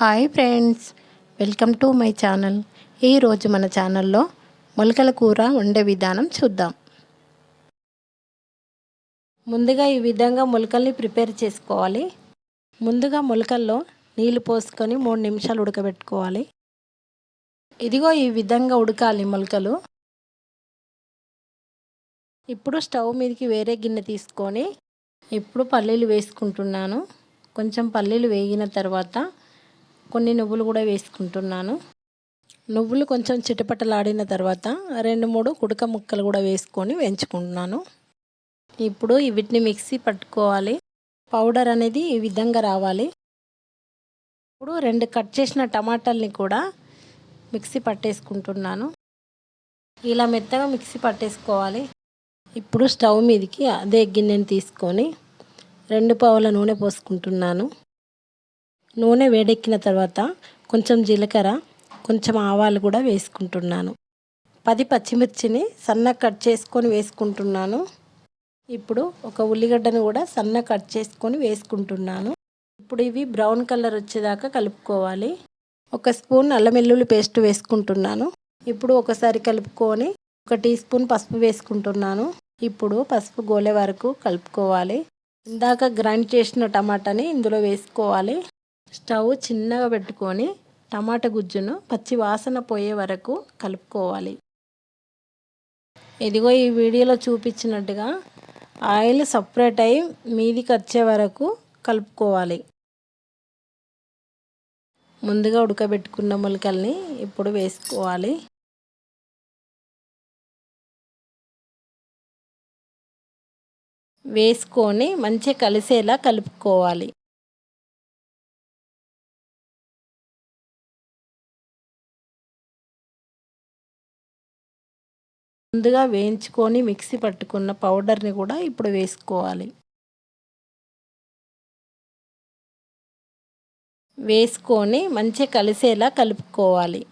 Hi friends welcome to my channel. ఈరోజు మన ఛానల్లో మొలకల కూర వండే విధానం చూద్దాం. ముందుగా ఈ విధంగా మొలకల్ని ప్రిపేర్ చేసుకోవాలి. ముందుగా మొలకల్లో నీళ్ళు పోసుకొని మూడు నిమిషాలు ఉడకబెట్టుకోవాలి. ఇదిగో ఈ విధంగా ఉడకాలి మొలకలు. ఇప్పుడు స్టవ్ మీదకి వేరే గిన్నె తీసుకొని ఇప్పుడు పల్లీలు వేసుకుంటున్నాను. కొంచెం పల్లీలు వేగిన తర్వాత కొన్ని నువ్వులు కూడా వేసుకుంటున్నాను. నువ్వులు కొంచెం చిటపటలాడిన తర్వాత రెండు మూడు కుడక ముక్కలు కూడా వేసుకొని వేయించుకుంటున్నాను. ఇప్పుడు వీటిని మిక్సీ పట్టుకోవాలి. పౌడర్ అనేది ఈ విధంగా రావాలి. ఇప్పుడు రెండు కట్ చేసిన టమాటాలని కూడా మిక్సీ పట్టేసుకుంటున్నాను. ఇలా మెత్తగా మిక్సీ పట్టేసుకోవాలి. ఇప్పుడు స్టవ్ మీదకి అదే గిన్నెని తీసుకొని రెండు పావుల నూనె పోసుకుంటున్నాను. నూనె వేడెక్కిన తర్వాత కొంచెం జీలకర్ర కొంచెం ఆవాలు కూడా వేసుకుంటున్నాను. పది పచ్చిమిర్చిని సన్న కట్ చేసుకొని వేసుకుంటున్నాను. ఇప్పుడు ఒక ఉల్లిగడ్డను కూడా సన్న కట్ చేసుకొని వేసుకుంటున్నాను. ఇప్పుడు ఇవి బ్రౌన్ కలర్ వచ్చేదాకా కలుపుకోవాలి. ఒక స్పూన్ అల్లం వెల్లుల్లి పేస్ట్ వేసుకుంటున్నాను. ఇప్పుడు ఒకసారి కలుపుకొని ఒక టీ స్పూన్ పసుపు వేసుకుంటున్నాను. ఇప్పుడు పసుపు గోలే వరకు కలుపుకోవాలి. ఇందాక గ్రైండ్ చేసిన టమాటాని ఇందులో వేసుకోవాలి. స్టవ్ చిన్నగా పెట్టుకొని టమాటా గుజ్జును పచ్చి వాసన పోయే వరకు కలుపుకోవాలి. ఇదిగో ఈ వీడియోలో చూపించినట్టుగా ఆయిల్ సపరేట్ అయి మీదికి వచ్చే వరకు కలుపుకోవాలి. ముందుగా ఉడకబెట్టుకున్న మొలకల్ని ఇప్పుడు వేసుకోవాలి. వేసుకొని మంచిగా కలిసేలా కలుపుకోవాలి. ముందుగా వేయించుకొని మిక్సీ పట్టుకున్న పౌడర్ని కూడా ఇప్పుడు వేసుకోవాలి. వేసుకొని మంచిగా కలిసేలా కలుపుకోవాలి.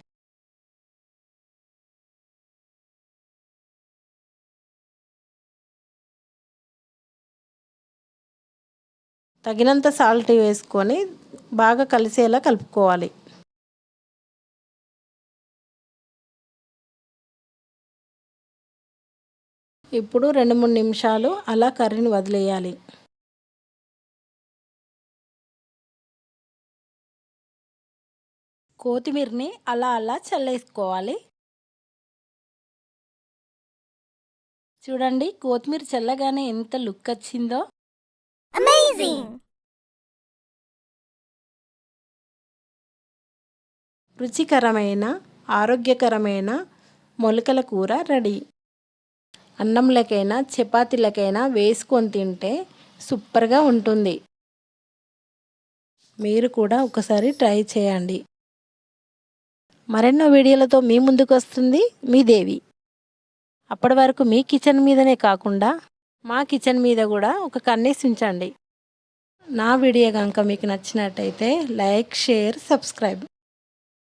తగినంత సాల్ట్ వేసుకొని బాగా కలిసేలా కలుపుకోవాలి. ఇప్పుడు రెండు మూడు నిమిషాలు అలా కర్రీని వదిలేయాలి. కొత్తిమీరని అలా అలా చల్లేసుకోవాలి. చూడండి కొత్తిమీర చల్లగానే ఎంత లుక్ వచ్చిందో. రుచికరమైన ఆరోగ్యకరమైన మొలకల కూర రెడీ. అన్నంలకైనా చపాతీలకైనా వేసుకొని తింటే సూపర్గా ఉంటుంది. మీరు కూడా ఒకసారి ట్రై చేయండి. మరెన్నో వీడియోలతో మీ ముందుకు వస్తుంది మీ దేవి. అప్పటి వరకు మీ కిచెన్ మీదనే కాకుండా మా కిచెన్ మీద కూడా ఒక కన్నేసి ఉంచండి. నా వీడియో కనుక మీకు నచ్చినట్టయితే లైక్ షేర్ సబ్స్క్రైబ్.